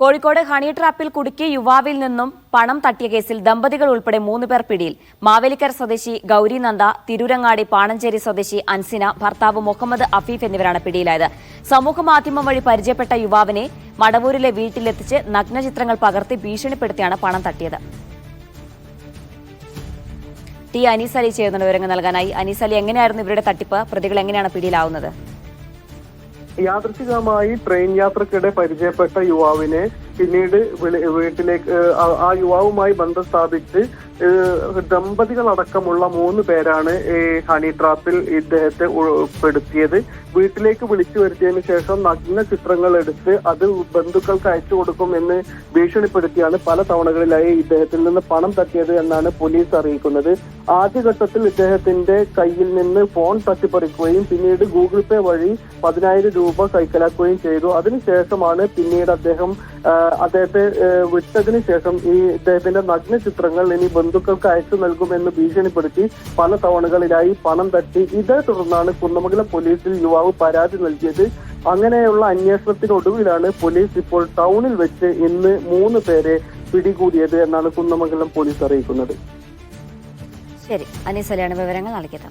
Kozhikode honey ട്രാപ്പിൽ കുടുക്കിയ യുവാവിൽ നിന്നും പണം തട്ടിയ കേസിൽ ദമ്പതികൾ ഉൾപ്പെടെ മൂന്ന് പേർ പിടിയിൽ. മാവേലിക്കര സ്വദേശി ഗൗരി നന്ദ തിരൂരങ്ങാടി പാണഞ്ചേരി സ്വദേശി അൻസിന ഭർത്താവ് മുഹമ്മദ് അഫീഫ് എന്നിവരാണ് പിടിയിലായത്. സമൂഹമാധ്യമം വഴി പരിചയപ്പെട്ട യുവാവിനെ മടവൂരിലെ വീട്ടിലെത്തിച്ച് നഗ്നചിത്രങ്ങൾ പകർത്തി ഭീഷണിപ്പെടുത്തിയാണ് പണം തട്ടിയത്. ടി അനീസ് അലി ചേർന്ന വിവരങ്ങൾ നൽകാനായി. അനീസ് അലി എങ്ങനെയായിരുന്നു ഇവരുടെ തട്ടിപ്പ്? പ്രതികൾ എങ്ങനെയാണ് പിടിയിലാവുന്നത്? യാദൃശികമായി ട്രെയിൻ യാത്രക്കിടെ പരിചയപ്പെട്ട യുവാവിനെ പിന്നീട് വീട്ടിലേക്ക് ആ- യുവാവുമായി ബന്ധം സ്ഥാപിച്ച് ദമ്പതികളടക്കമുള്ള മൂന്ന് പേരാണ് ഈ ഹണി ട്രാപ്പിൽ ഇദ്ദേഹത്തെ ഉൾപ്പെടുത്തിയത്. വീട്ടിലേക്ക് വിളിച്ചു വരുത്തിയതിനു ശേഷം നഗ്ന ചിത്രങ്ങൾ എടുത്ത് അത് ബന്ധുക്കൾക്ക് അയച്ചു കൊടുക്കുമെന്ന് ഭീഷണിപ്പെടുത്തിയാണ് പല തവണകളിലായി ഇദ്ദേഹത്തിൽ നിന്ന് പണം തട്ടിയത് എന്നാണ് പോലീസ് അറിയിക്കുന്നത്. ആദ്യഘട്ടത്തിൽ ഇദ്ദേഹത്തിന്റെ കയ്യിൽ നിന്ന് ഫോൺ തട്ടിപ്പറിക്കുകയും പിന്നീട് ഗൂഗിൾ പേ വഴി പതിനായിരം രൂപ കൈക്കലാക്കുകയും ചെയ്തു. അതിനുശേഷമാണ് പിന്നീട് അദ്ദേഹം അദ്ദേഹത്തെ വിട്ടതിന് ശേഷം ഈ ഇദ്ദേഹത്തിന്റെ നഗ്ന ചിത്രങ്ങൾ ഇനി ബന്ധുക്കൾക്ക് അയച്ചു നൽകുമെന്ന് ഭീഷണിപ്പെടുത്തി പല തവണകളിലായി പണം തട്ടി. ഇതേ തുടർന്നാണ് കുന്നമംഗലം പോലീസിൽ യുവാവ് പരാതി നൽകിയത്. അങ്ങനെയുള്ള അന്വേഷണത്തിനൊടുവിലാണ് പോലീസ് ഇപ്പോൾ ടൗണിൽ വെച്ച് ഇന്ന് മൂന്ന് പേരെ പിടികൂടിയത് എന്നാണ് കുന്നമംഗലം പോലീസ് അറിയിക്കുന്നത്. ശരി. അനീസ് അലിയാണ് വിവരങ്ങൾ നൽകിയത്.